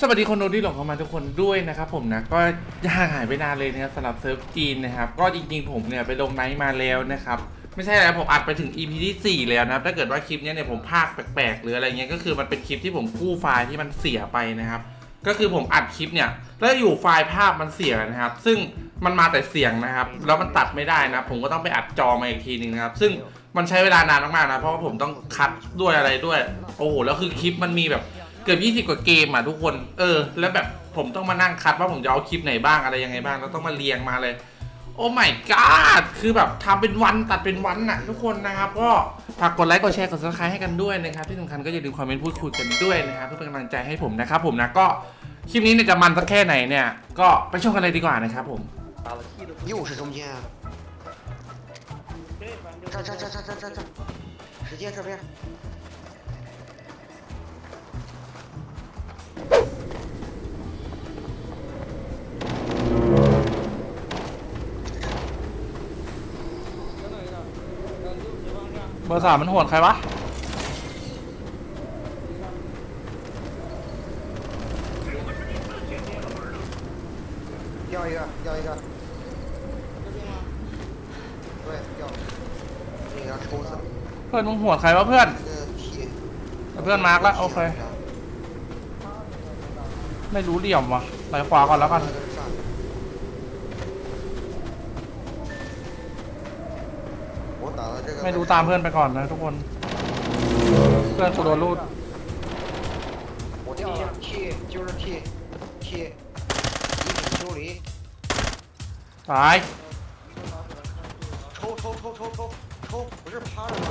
สวัสดีคนดูที่หลงเข้ามาทุกคนด้วยนะครับผมนะก็ห่างหายไปนานเลยนะครับสำหรับเซิร์ฟจีนนะครับก็จริงๆผมเนี่ยไปลงไนท์มาแล้วนะครับไม่ใช่แล้วผมอัดไปถึง EP ที่ 4 แล้วนะครับถ้าเกิดว่าคลิปเนี้ยเนี่ยผมพากแปลกๆ หรืออะไรเงี้ยก็คือมันเป็นคลิปที่ผมกู้ไฟล์ที่มันเสียไปนะครับก็คือผมอัดคลิปเนี่ยแล้วอยู่ไฟล์ภาพมันเสียนะครับ ซึ่งมันมาแต่เสียงนะครับแล้วมันตัดไม่ได้นะผมก็ต้องไปอัดจอมาอีกทีหนึ่งนะครับ ซึ่งมันใช้เวลานานมากๆนะเพราะว่าผมต้องคัดด้วยอะไรด้วย โอ้โหแล้วคือคลิปมันมีแบบ เกือบ20 กว่าเกมอ่ะทุกคน เออ แล้วแบบผมต้องมานั่งคัดว่าผมจะเอาคลิปไหนบ้างอะไรยังไงบ้าง แล้วต้องมาเรียงมาเลย โอ้ my god คือแบบทำเป็นวันตัดเป็นวันน่ะทุกคนนะครับ ก็ฝากกดไลค์กดแชร์กด subscribe ให้กันด้วยนะครับ ที่สำคัญก็อย่าลืมคอมเมนต์พูดคุยกันด้วยนะครับเพื่อเป็นกำลังใจให้ผมนะครับผมนะก็คลิปนี้เนี่ยจะมันสักแค่ไหนเนี่ย ก็ไปชมกันเลยดีกว่านะครับผม 又是中间啊！这这这这这这这，直接这边。 เบอร์สามมันโหดใครวะเพื่อนมึงโหดใครวะเพื่อนเพื่อนมาร์กแล้วโอเค ไม่รู้เดี่ยมวะไปขวาก่อนแล้วกัน ไม่รู้ตามเพื่อนไปก่อนนะทุกคน เพื่อนกูโดนรูด 我掉了 T，就是 T T，一品修理， ตาย 抽抽抽抽抽抽，不是趴着吗？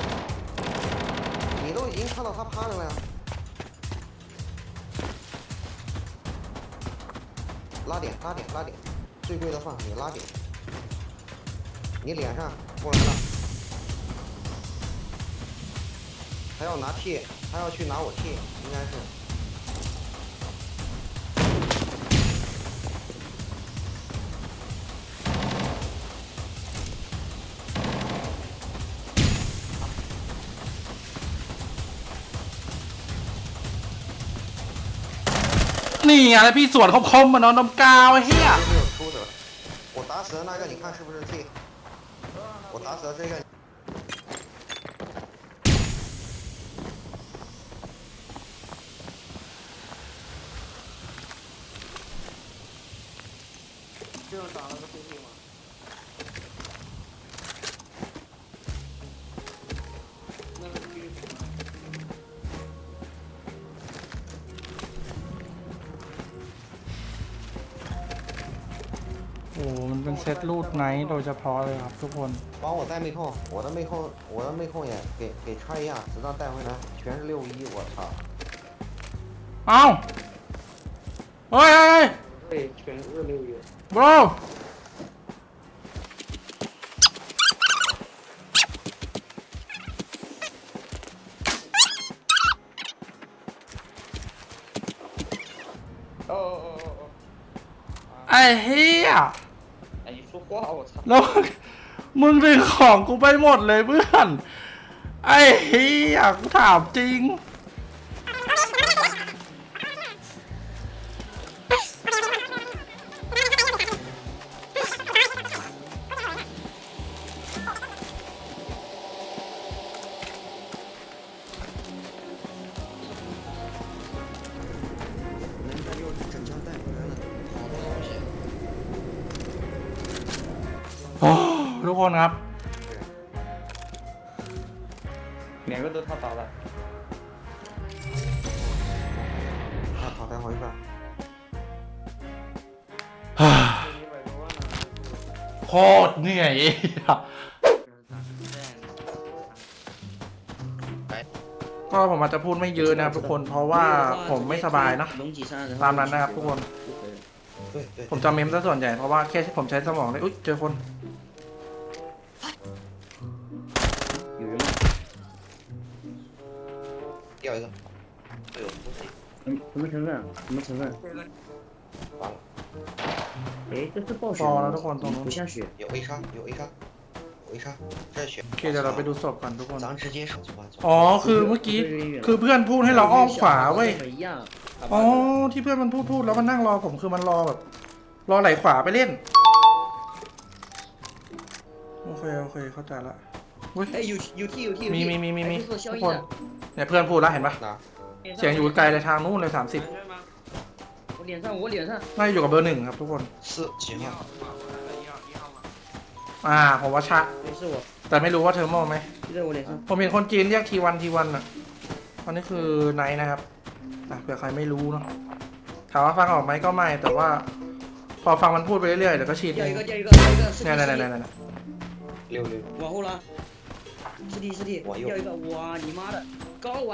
你都已经看到他趴着了呀。拉点拉点拉点，最贵的饭你拉点，你脸上过来了， 他要拿 T，他要去拿我 T，应该是。 นี่ไงแล้วพี่สวนเขาคมมาเนาะน้ำกาวไอ้เฮีย 没有出的，我打死的那个，你看是不是 T？我打死的这个， รูดไนท์โดยเฉพาะเลยครับทุกคน 帮我带妹控，我的妹控，我的妹控也给给踹一下，子弹带回来，全是六一，我操！ เอ้าเฮ้ยเฮ้ยเฮ้ย 对，全是六月。 บร 哦哦哦哦 ไอ้เฮีย ว้าแล้วมึงดึงของกูไปหมดเลยเพื่อน ไอ้อยากถามจริง โคตรเหนื่อยก็ผมอาจจะพูดไม่เยอะนะครับทุกคนเพราะว่าผมไม่สบายนะตามนั้นนะครับทุกคน ผมจะเมมซะส่วนใหญ่เพราะว่าแค่ผมใช้สมองเลยอุ๊ยเจอคนเกี่ยวอะไรไม่ใช่เรื่องไม่ใช่เรื่อง 哎，这是暴雪爆了吗这款东西不下雪。有 A 杀，有 A 杀，有 A 没事，这血 โอเคเดี๋ยวเราไปดูศพก่อนทุกคน 咱直接手就完。 อ๋อ คือเมื่อกี้ คือเพื่อนพูดให้เราอ้อมขวาเว้ย 一样。 อ๋อ ที่เพื่อนมันพูดพูดแล้วมันนั่งรอผมคือมันรอแบบ รอไหลขวาไปเล่น โอเค โอเค เข้าใจละเว้ย 哎，有有踢有踢有踢。 มีมีมีมีมี 哎这是 ทุ 消 ก 音 คน 的。 เนี่ยเพื่อนพูดแล้วเห็นปะ 哪？ เสียงอยู่ไกลเลยทางนู้นเลยสามสิบ 我脸上，我脸上。 น่าจะอยู่กับเบอร์หนึ่งครับทุกคน 四几号？ อ่า ผมว่าชัด 没是我， แต่ไม่รู้ว่าเทอร์โมไหม 就在我脸上。 ผมเห็นคนจีนเรียกทีวันทีวันอ่ะอันนี้คือไนท์นะครับอ่ะเผื่อใครไม่รู้เนาะ ถามว่าฟังออกไหมก็ไม่ แต่ว่า พอฟังมันพูดไปเรื่อยๆเดี๋ยวก็ชิน 掉 เอ 一 ง 个，掉一个，掉一个。是 เนี่ย 地 เนี่ย 是 เนี่ย 地 เนี่ย 六六。往后拉。是地是地，我右掉一个，哇你妈的，高玩，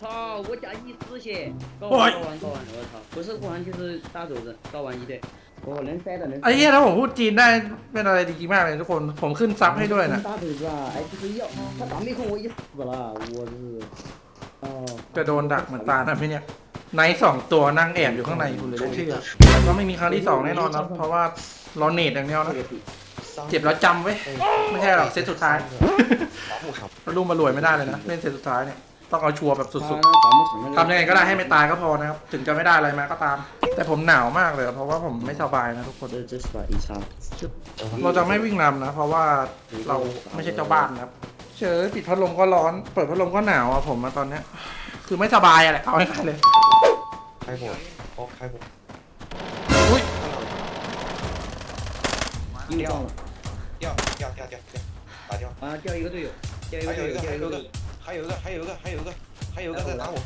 操，我加一丝血，高喂玩高玩高玩，我操，不是高玩就是大肘子，高玩一队，哦能塞的能塞的。 ไอ้เหี้ยถ้าผมพูดจีนได้เป็นอะไรดีมากเลยทุกคน ผมขึ้นซับให้ด้วยนะ 大肘子啊，哎就是要他打没空我一死了，我是，哦， จะโดนดักเหมือนตานะพี่เนี่ยไนท์สองตัวนั่งแอบอยู่ข้างในคุณเลยไม่เชื่อแต่ก็ไม่มีครั้งที่สองแน่นอนนะเพราะว่าเราเนตอย่างเดียวนะ 这个底，เจ็บแล้วจำไว้ ไม่ใช่หรอกเซตสุดท้าย 伐木场。 เราลุ่มมารวยไม่ได้เลยนะเล่นเซตสุดท้ายเนี่ย ต้องเอาชัวร์แบบสุดๆทำยังไงก็ได้ให้ไม่ตายก็พอนะครับ ถึงจะไม่ได้อะไรมาก็ตาม แต่ผมหนาวมากเลย เพราะว่าผมไม่สบายนะทุกคน เราจะไม่วิ่งนำนะ เพราะว่าเราไม่ใช่เจ้าบ้านครับ เชยปิดพัดลมก็ร้อน เปิดพัดลมก็หนาวอะผมตอนเนี้ย คือไม่สบายอะไรเอาง่ายเลยใครผมโอ้ใครผมอุ้ยยิงดี๋ยวเดียวเดียวเดียวเดียวเดียวเยวเดียวเอาเดียวอีกยวเดี๋วเดียวเดี๋ยวเดี๋ยวเดี๋ยวเดีวเยวเยว 还有一个，还有一个，还有一个，还有一个在打我，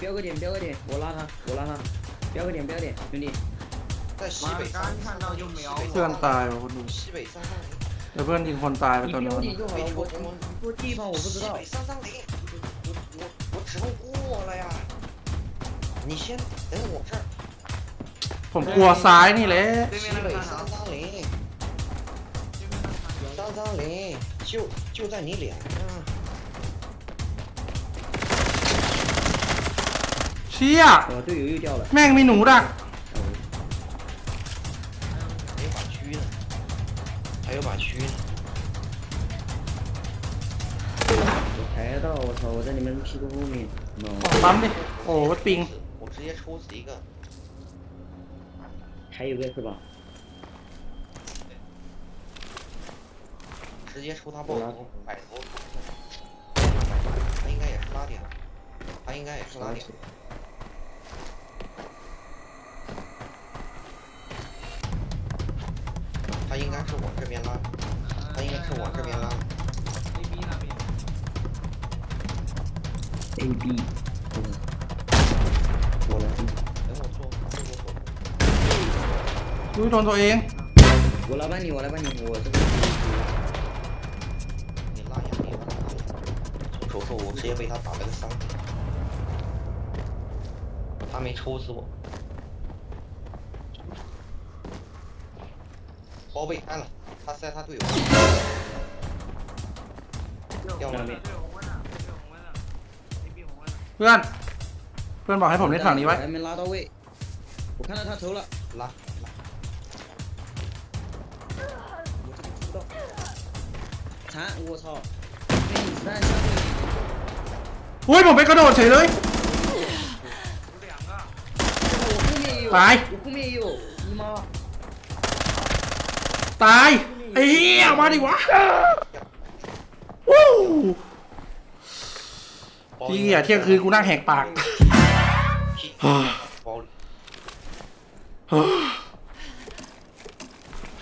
标个点标个点，我拉他我拉他，标个点标点，兄弟，在西北三看到就瞄我 เพื่อนตายว่ะคุณดู 西北三三零， เดี๋ยวเพื่อนยิงคนตายไป 你 ตอนนู้ 标 น 点就好了，我我我地方我不知道西北，三三零，我我我指望过了呀，你先等我这儿， ผมกลัวซ้ายนี่แหละ 西北三三零，三三零，就就在你脸上， เชี่ย 我队友又掉了， แม่งมีหนูดัก 还有把狙呢，还有把狙呢，我抬到我操，我在你们屁股后面， ปั๊มดิ โอ้วัดปิง 我直接抽死一个，还有个是吧？直接抽他爆头，百头，他应该也是拉点，他应该也是拉点。 这边拉，他应该是往这边拉。A B 那边。A B，我来。哎，我说，我说。注意装投影。我来帮你，我来帮你，我这个。你拉也没用，你拉。从手后直接被他打了个伤。他没抽死我。包被开了。他塞他队友。掉了上面， เพื่อน เพื่อนบอกให้ผมเล่นฝั่งนี้ไว้ 还没拉到位，我看到他投了，拉拉，我这个知道，残，我操，被你子弹相对。 อุ้ยผมไปกระโดดเฉยเลย 我后面也有，来我后面也有，你妈！ ตาย ไอ้เหี้ยมาดิวะวู้ 包 เหี้ยเที่ยงคืนกูนั่งแหกปาก 包里，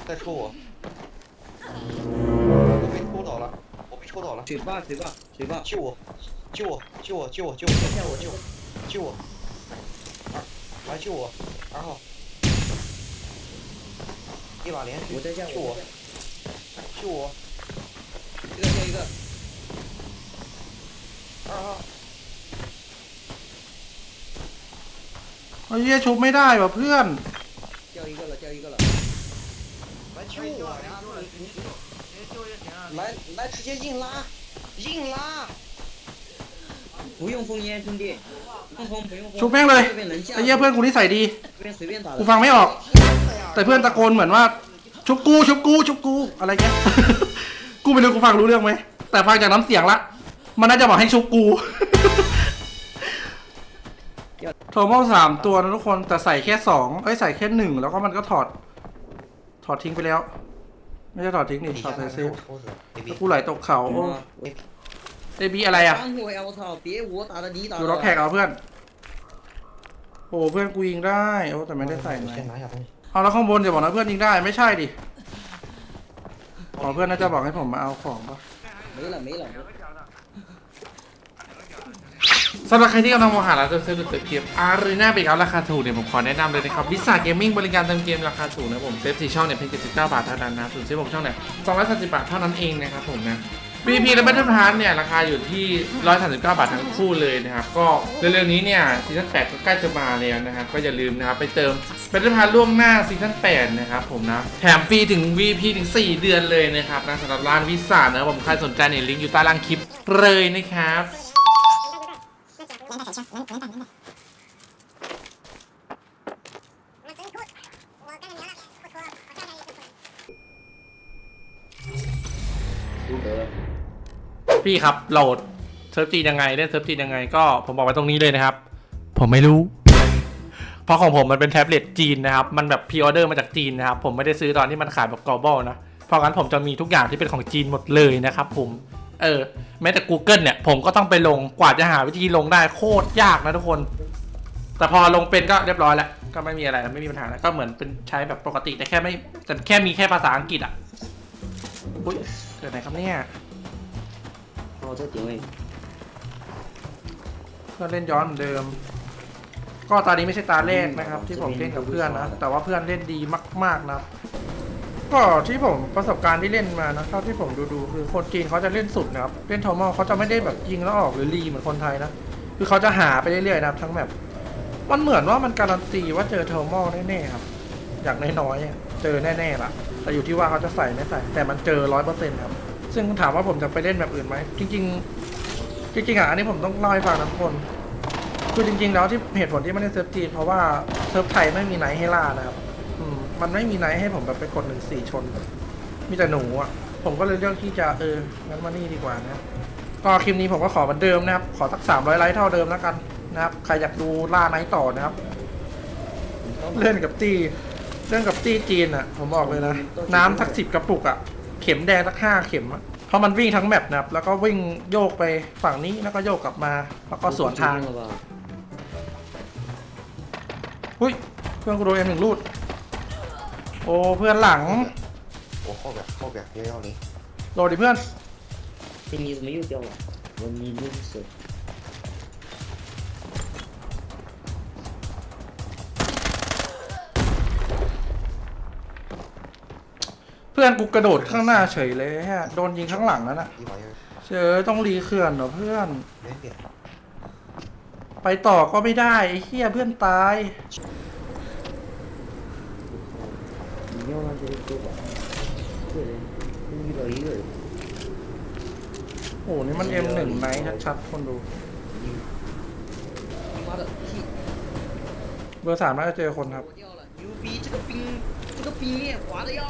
再抽我，我被抽倒了，我被抽倒了。水坝，水坝，水坝，救我！救我！救我！救我！救我！救我！救我！救我！二，来救我！二号，一把连续，我在这，救我！救 我！一个掉一个，二号， ไอ้เหี้ยชุบไม่ได้ว่ะเพื่อน 掉一个了，掉一个了，来救我呀！来来，直接硬拉，硬拉！不用封烟，兄弟，不用封，不用封。 ชุบแม่งเลย 这边能下， ไอ้เหี้ยเพื่อนกูนิสัยดี 这边随便打 กู 的。 ฟังไม่ออก แต่เพื่อนตะโกนเหมือนว่า ชุบกูชุบกูชุบกูอะไรเงี้ย กูไม่รู้กูฟังรู้เรื่องไหมแต่ฟังจากน้ำเสียงละ มันน่าจะบอกให้ชุบกู โทมอลสามตัวนะทุกคนแต่ใส่แค่สองเอ้ยใส่แค่หนึ่งแล้วก็มันก็ถอด ถอดทิ้งไปแล้ว ไม่ใช่ถอดทิ้งนี่ถอดใส่เซฟกูไหลตกเขาเอบีอะไรอะอยู่รถแขกเอาเพื่อน โอ้เพื่อนกูยิงได้โอ้แต่ไม่ได้ใส่ไหม เอาแล้วข้างบนจะบอกนะเพื่อนยิงได้ไม่ใช่ดิขอเพื่อนน่าจะบอกให้ผมมาเอาของปะ mấy là mấy là สำหรับใครที่กำลังมองหาร้านเซื้อหซื้อเกมอารีนาเป็นเอาราคาถูกเนี่ยผมขอแนะนำเลยนะครับวิสาเกมมิ่งบริการเติมเกมราคาถูกนะผมเซฟสี่ช่องเนี่ยเพียง79บาทเท่านั้นนะส่วนเซฟหกช่องเนี่ย230บาทเท่านั้นเองนะครับผมนะ VP และ Battle Pass เนี่ยราคาอยู่ที่ 139 บาททั้งคู่เลยนะครับ ก็เร็วๆนี้เนี่ยซีซั่น8ก็ใกล้จะมาแล้วนะครับก็อย่าลืมนะครับไปเติม Battle Pass ล่วงหน้าซีซั่น8นะครับผมนะแถมฟรีถึง VP ถึง 4 เดือนเลยนะครับนะสำหรับร้านวิสานะครับผมใครสนใจเนี่ยลิงก์อยู่ใต้ล่างคลิปเลยนะครับ พี่ครับโหลดเซิร์ฟจีนยังไงเล่นเซิร์ฟจีนยังไงก็ผมบอกไว้ตรงนี้เลยนะครับ ผมไม่รู้ เพราะของผมมันเป็นแท็บเล็ตจีนนะครับ มันแบบพรีออเดอร์มาจากจีนนะครับ ผมไม่ได้ซื้อตอนที่มันขายแบบ global นะ เพราะงั้นผมจะมีทุกอย่างที่เป็นของจีนหมดเลยนะครับ ผม เออ แม้แต่ Google เนี่ย ผมก็ต้องไปลง กว่าจะหาวิธีลงได้โคตรยากนะทุกคน แต่พอลงเป็นก็เรียบร้อยแล้ว ก็ไม่มีอะไรไม่มีปัญหาแล้ว ก็เหมือนเป็นใช้แบบปกติแต่แค่ไม่แต่แค่มีแค่ภาษาอังกฤษอะ อุ้ยเกิดอะไรครับเนี่ย โทษจริงเว้ยก็เล่นย้อนเหมือนเดิม ก็ตอนนี้ไม่ใช่ตาแรกนะครับ ที่ผมเล่นกับเพื่อนนะ แต่ว่าเพื่อนเล่นดีมาก ๆนะ ก็ที่ผมประสบการณ์ที่เล่นมานะเท่าที่ผมดูดูคือคนจีนเขาจะเล่นสุดนะครับ เล่นทอมอเขาจะไม่ได้แบบยิงแล้วออกหรือรีเหมือนคนไทยนะ คือเขาจะหาไปเรื่อยๆนะทั้งแบบ มันเหมือนว่ามันการันตีว่าเจอเทอร์มอลแน่ๆครับ อย่างน้อยๆเจอแน่ๆล่ะ แต่อยู่ที่ว่าเขาจะใส่ไม่ใส่ แต่มันเจอร้อยเปอร์เซ็นต์ครับ ซึ่งถามว่าผมจะไปเล่นแบบอื่นไหม จริง ๆ จริงๆอะอันนี้ผมต้องเล่าให้ฟังนะทุกคน คือจริง ๆ แล้วที่เหตุผลที่ไม่ได้เซิร์ฟจีนเพราะว่าเซิร์ฟไทยไม่มีไนท์ให้ล่านะครับอืมมันไม่มีไนท์ให้ผมแบบไปกดหนึ่งสี่ชน มีแต่หนูอะ ผมก็เลยเลือกที่จะเอองั้นมานี่ดีกว่านะก็คลิปนี้ผมก็ขอเหมือนเดิมนะครับ ขอสักสามร้อยไลค์เท่าเดิมแล้วกันนะครับ ใครอยากดูล่าไนท์ต่อนะครับ เล่นกับตี้เล่นกับตี้จีนอะ ผมบอกเลยนะ น้ำสักสิบกระปุกอะ เข็มแดงสักห้าเข็มเพราะมันวิ่งทั้งแมปนะแล้วก็วิ่งโยกไปฝั่งนี้แล้วก็โยกกลับมา แล้วก็สวนทางอุ้ยเพื่อนกูโดนเอ็มหนึ่งลูด โอ้เพื่อนหลัง โอ้เข้าแบบเข้าแบบเยอะเลยโดนดิเพื่อน Ты не измею белого, он не измею พื่อนกูกระโดดข้างหน้าเฉยเลยฮะ โดนยิงข้างหลังนั่นน่ะ 一把幺 เฉยต้องรีเขื่อนเหรอเพื่อน 没变， ไปต่อก็ไม่ได้ไอ้เหี้ยเพื่อนตาย 你要让这个走吧？对的，遇到一个人， โอ้นี่มัน M1 ไนท์ชัดๆคนดู 他妈的，屁！ เบอร์สามน่าจะเจอคนครับ 我掉了，牛逼！这个 ปีขวาเลี้ยว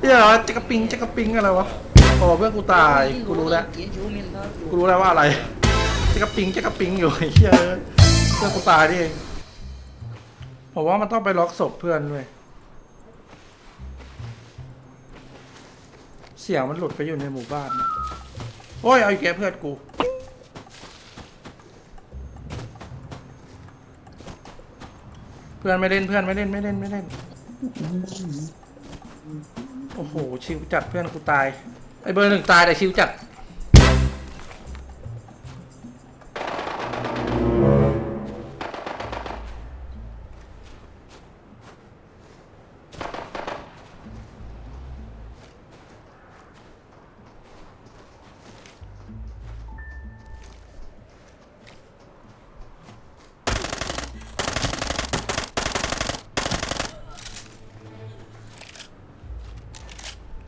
เหี้ยเหจักปิงจักปิงอะไรวะโอ้เพื่อนกูตายกูรู้แล้วกูรู้แล้วว่าอะไรเจักปิงเจักปิงอยู่ไอ้เหี้ยเพื่อนกูตายดิเองผมว่ามันต้องไปล็อกศพเพื่อนด้วยเสียงมันหลุดไปอยู่ในหมู่บ้านโอ้ยเอาแกเพื่อนกูเพื่อนไม่เล่นเพื่อนไม่เล่นไม่เล่นไม่เล่น โอ้โห ชิวจัดเพื่อนกูตาย ไอเบอร์หนึ่งตายแต่ชิวจัด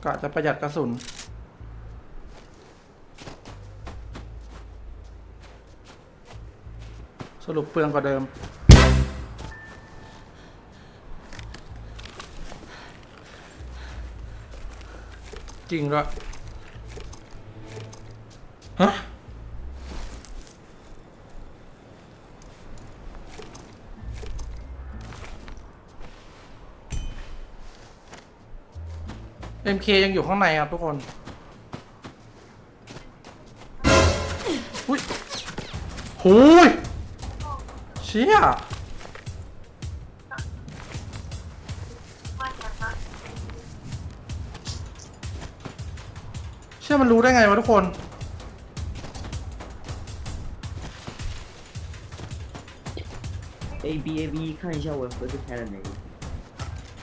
กะจะประหยัดกระสุน สรุปเปลืองกว่าเดิม จริงด้วย MK ยังอยู่ข้างในครับทุกคน อุ้ยหูยเชี่ย เชื่อมันรู้ได้ไงวะทุกคน A B A B 看一下我盒子开了没？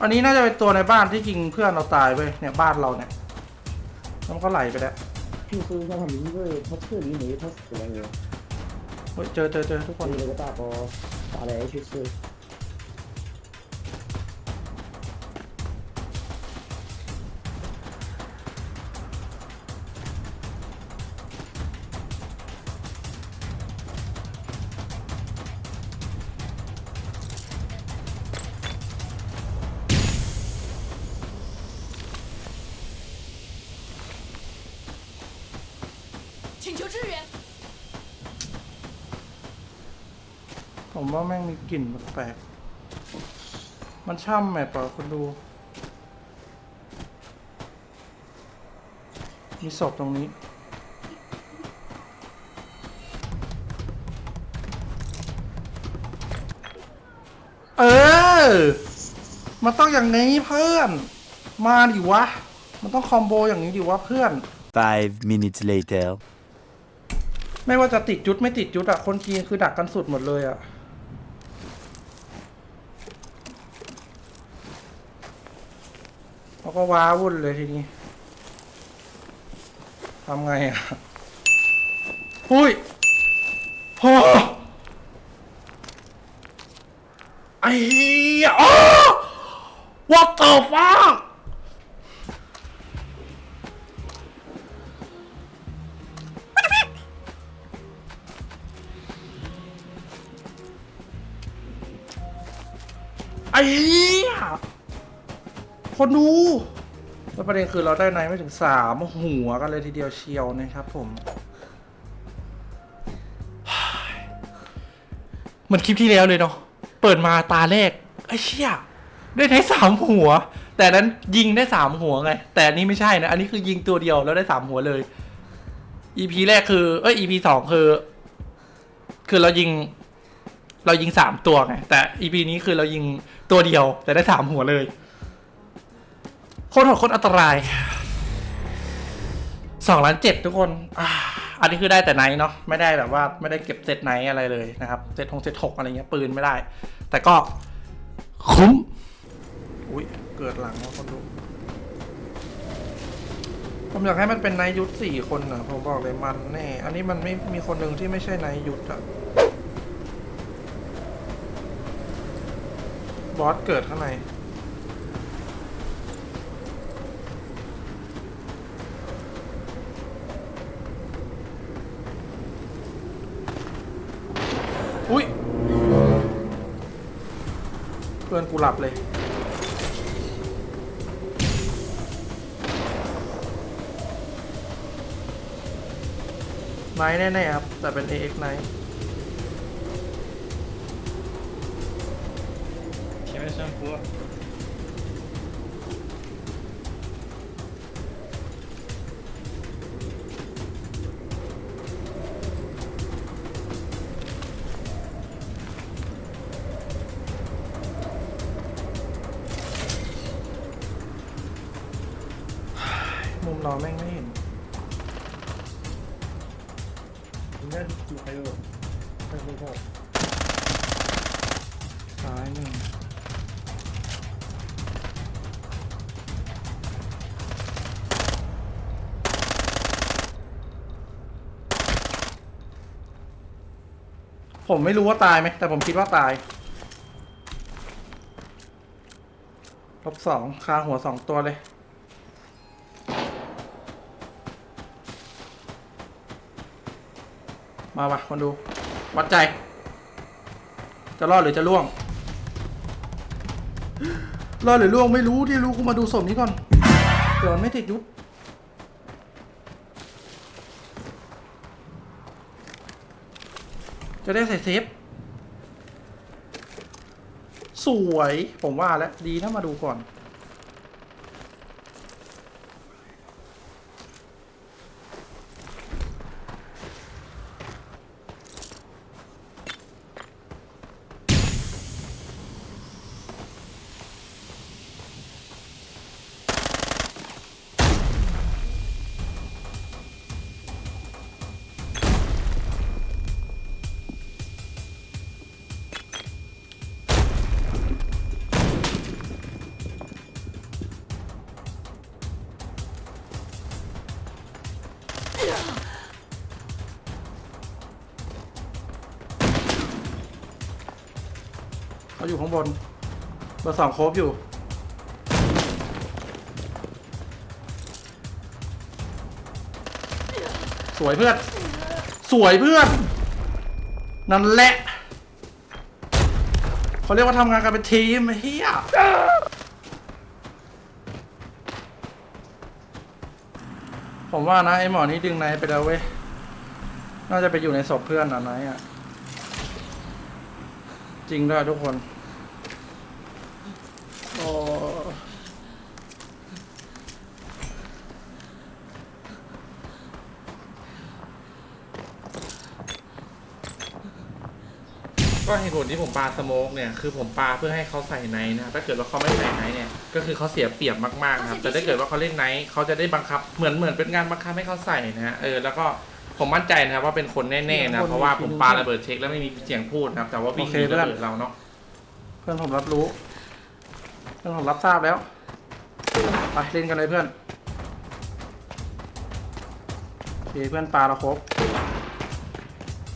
อันนี้น่าจะเป็นตัวในบ้านที่กิงเพื่อนเราตายไปเนี่ยบ้านเราเนี่ยแล้วมันก็ไหลไปแล้วพี่ซื้อมาทำนี้ด้วยพัชเชอร์นี้หรือพัชเชอร์อะไรเนี่ยเฮ้ยเจอเจอเจอทุกคคนนนี้เลยก็ตาปอตาอะไรชื่อซื้อ ผมว่าแม่งมีกลิ่นแปลกๆมันช่ำแมปเปล่าคุณดู มีศพตรงนี้ เออ มันต้องอย่างนี้เพื่อน มาดิวะ มันต้องคอมโบอย่างนี้ดิวะเพื่อน Five minutes later. ไม่ว่าจะติดจุดไม่ติดจุดอะคนจีนคือดักกันสุดหมดเลยอะเขา ก็ว้าวุ่นเลยทีนี้ทำไงอะหุ้ยโอ้ไอ้เหี้ยอ้อ What the fuck ไอ้เหี้ย คนดูแล้วประเด็นคือเราได้ในไม่ถึงสามหัวกันเลยทีเดียวเชียวนะครับผม เหมือนคลิปที่แล้วเลยเนาะเปิดมาตาแรกไอ้เชี่ยได้ได้สามหัว แต่นั้นยิงได้สามหัวไง แต่อันนี้ไม่ใช่นะ อันนี้คือยิงตัวเดียวแล้วได้สามหัวเลย EP แรกคือ เอ้ย EP สองคือ คือเรายิง เรายิงสามตัวไง แต่ EP นี้คือเรายิงตัวเดียวแต่ได้สามหัวเลย โคตรโหดโคตรอันตรายสองล้านเจ็ดทุกคน อันนี้คือได้แต่ไนท์เนาะ ไม่ได้แบบว่าไม่ได้เก็บเซตไนท์อะไรเลยนะครับ เซตทงเซตหกอะไรเงี้ยปืนไม่ได้ แต่ก็คุ้ม อุ้ยเกิดหลังแล้วคนดู ผมอยากให้มันเป็นไนท์ยุทธสี่คนนะผมบอกเลยมันแน่ อันนี้มันไม่มีคนหนึ่งที่ไม่ใช่ไนท์ยุทธอะบอสเกิดข้างใน อุ้ย เพื่อนกูหลับเลย ไนท์แน่ๆครับ แต่เป็น AX ไนท์ 前面山坡， ผมไม่รู้ว่าตายไหมแต่ผมคิดว่าตายลบสองคาหัวสองตัวเลยมาปะคนดู วัดใจ จะรอดหรือจะล่วง รอดหรือล่วงไม่รู้ที่รู้กูมาดูศพนี้ก่อนเดี๋ยวไม่ติดยุทธ จะ ได้ใส่เซฟ สวย ผมว่าแล้ว ดีนะมาดูก่อน บน เบอร์สองโคบอยู่ สวยเพื่อน สวยเพื่อน นั่นแหละ เขาเรียกว่าทำงานกันเป็นทีมเฮียผมว่านะไอ้หมอนี่ดึงไนไปแล้วเว้ย น่าจะไปอยู่ในศพเพื่อนอะไนอะ จริงด้วยทุกคน ก็เหตุผลที่ผมปาสโมกเนี่ยคือผมปาเพื่อให้เขาใส่ไนท์นะถ้าเกิดว่าเขาไม่ใส่ไนท์เนี่ยก็คือเขาเสียเปรียบมากๆนะครับแต่ถ้าเกิดว่าเขาเล่นไนท์เขาจะได้บังคับเหมือนเหมือนเป็นงานบังคับให้เขาใส่นะฮะเออแล้วก็ผมมั่นใจนะครับว่าเป็นคนแน่ๆนะเพราะว่าผมปาระเบิดเช็คแล้วไม่มีเสียงพูดนะครับแต่ว่าวิ่งหนีระเบิดเราเนาะเพื่อนผมรับรู้ เพื่อนผมรับทราบแล้วไปเล่นกันเลยเพื่อนโอเคเพื่อนปลาเราครบ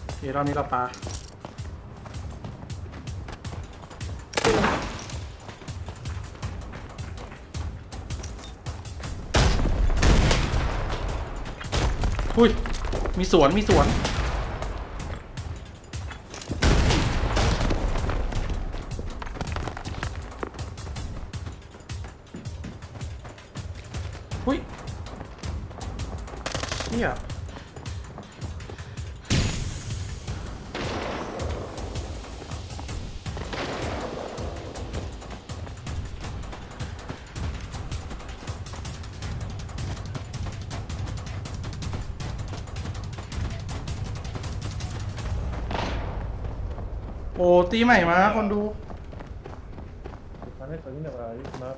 โอเครอบนี้เราปลา อุ้ยมีสวนมีสวน ใหม่มาคนดูมันไม่ตึงอย่งไรมา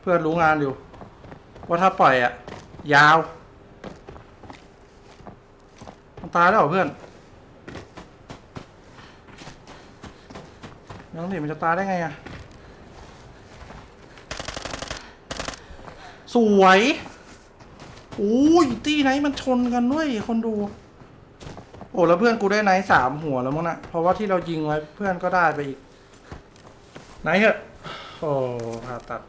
เพื่อนรู้งานอยู่ ว่าถ้าปล่อยอะยาวมันตายแล้วเหรอเพื่อนยังสิมันจะตายได้ไงอะ สวยอุ้ยตีไนท์มันชนกันด้วยคนดู โอ้แล้วเพื่อนกูได้ไนท์สามหัวแล้วมั้งนะเพราะว่าที่เรายิงไว้เพื่อนก็ได้ไปอีก ไนท์เหอะโอ้ผ่าตัด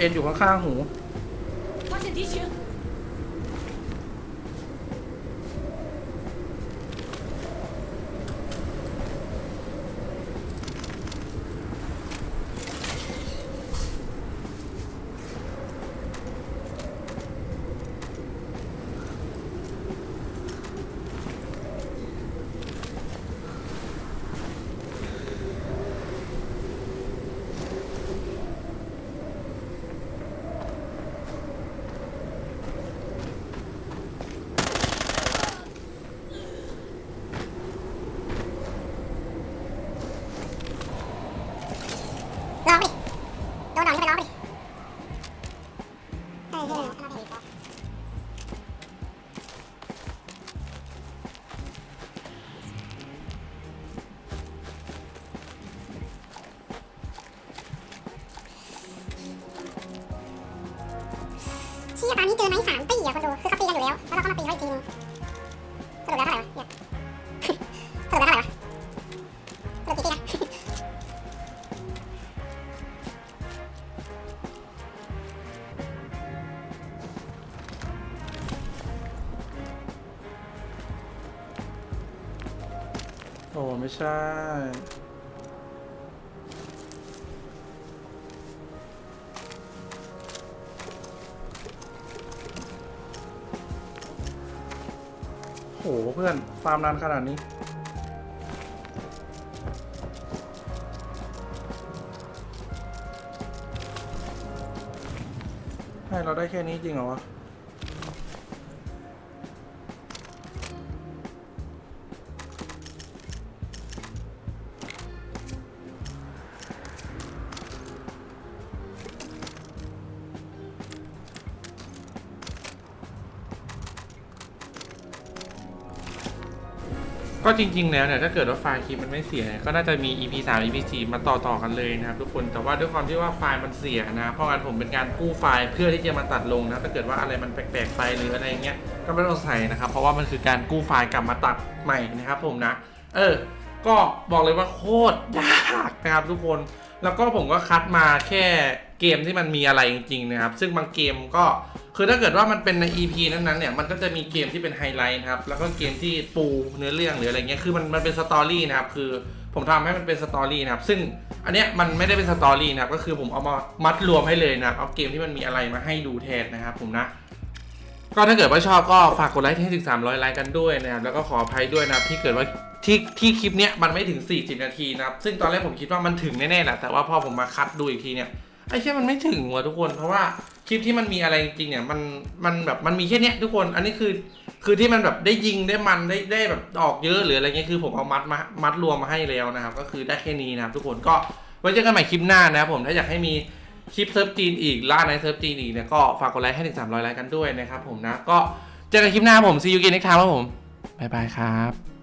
เอ็นอยู่ข้างๆหู ใช่ โห เพื่อน ฟาร์มนานขนาดนี้ให้เราได้แค่นี้จริงเหรอวะ จริงๆ แล้วเนี่ยถ้าเกิดว่าไฟล์คลิปมันไม่เสียเนี่ยก็น่าจะมี EP 3 EP 4มาต่อๆกันเลยนะครับทุกคนแต่ว่าด้วยความที่ว่าไฟล์มันเสียนะเพราะงั้นผมเป็นการกู้ไฟล์เพื่อที่จะมาตัดลงนะถ้าเกิดว่าอะไรมันแปลกๆไปหรืออะไรเงี้ยก็ไม่ต้องใส่นะครับเพราะว่ามันคือการกู้ไฟล์กลับมาตัดใหม่นะครับผมนะ เออ ก็บอกเลยว่าโคตรยากนะครับทุกคนแล้วก็ผมก็คัดมาแค่เกมที่มันมีอะไรจริงๆนะครับซึ่งบางเกมก็ คือถ้าเกิดว่ามันเป็นใน EP นั้นๆเนี่ยมันก็จะมีเกมที่เป็นไฮไลท์นะครับแล้วก็เกมที่ปูเนื้อเรื่องหรืออะไรเงี้ยคือมันมันเป็นสตอรี่นะครับคือผมทำให้มันเป็นสตอรี่นะครับซึ่งอันเนี้ยมันไม่ได้เป็นสตอรี่นะครับก็คือผมเอามามัดรวมให้เลยนะครับเอาเกมที่มันมีอะไรมาให้ดูแทนนะครับผมนะก็ถ้าเกิดว่าชอบก็ฝากกดไลค์ให้ถึง 300 ไลค์กันด้วยนะครับแล้วก็ขออภัยด้วยนะครับที่เกิดว่าที่ที่คลิปเนี้ยมันไม่ถึง 40 นาทีนะครับซึ่งตอนแรกผมคิดว่ามันถึงแน่ๆแหละแต่ว่าพอผมมาคัดดูอีกทีเนี่ยไอ้แค่มันไม่ถึงว่ะทุกคนเพราะว่า คลิปที่มันมีอะไรจริงๆเนี่ยมันมันแบบมันมีแค่เนี้ยทุกคนอันนี้คือคือที่มันแบบได้ยิงได้มันได้ได้แบบออกเยอะหรืออะไรเงี้ยคือผมเอามัดมามัดรวมมาให้แล้วนะครับ ก็คือได้แค่นี้นะครับทุกคนก็ไว้เจอกันใหม่คลิปหน้านะครับผมถ้าอยากให้มีคลิปเซิร์ฟจีนอีกล่าในเซิร์ฟจีนอีกเนี่ยก็ฝากกดไลค์ให้ถึง300ไลค์กันด้วยนะครับผมนะก็เจอกันคลิปหน้าผมซีอูเกนเน็กทามครับผมบ๊ายบายครับ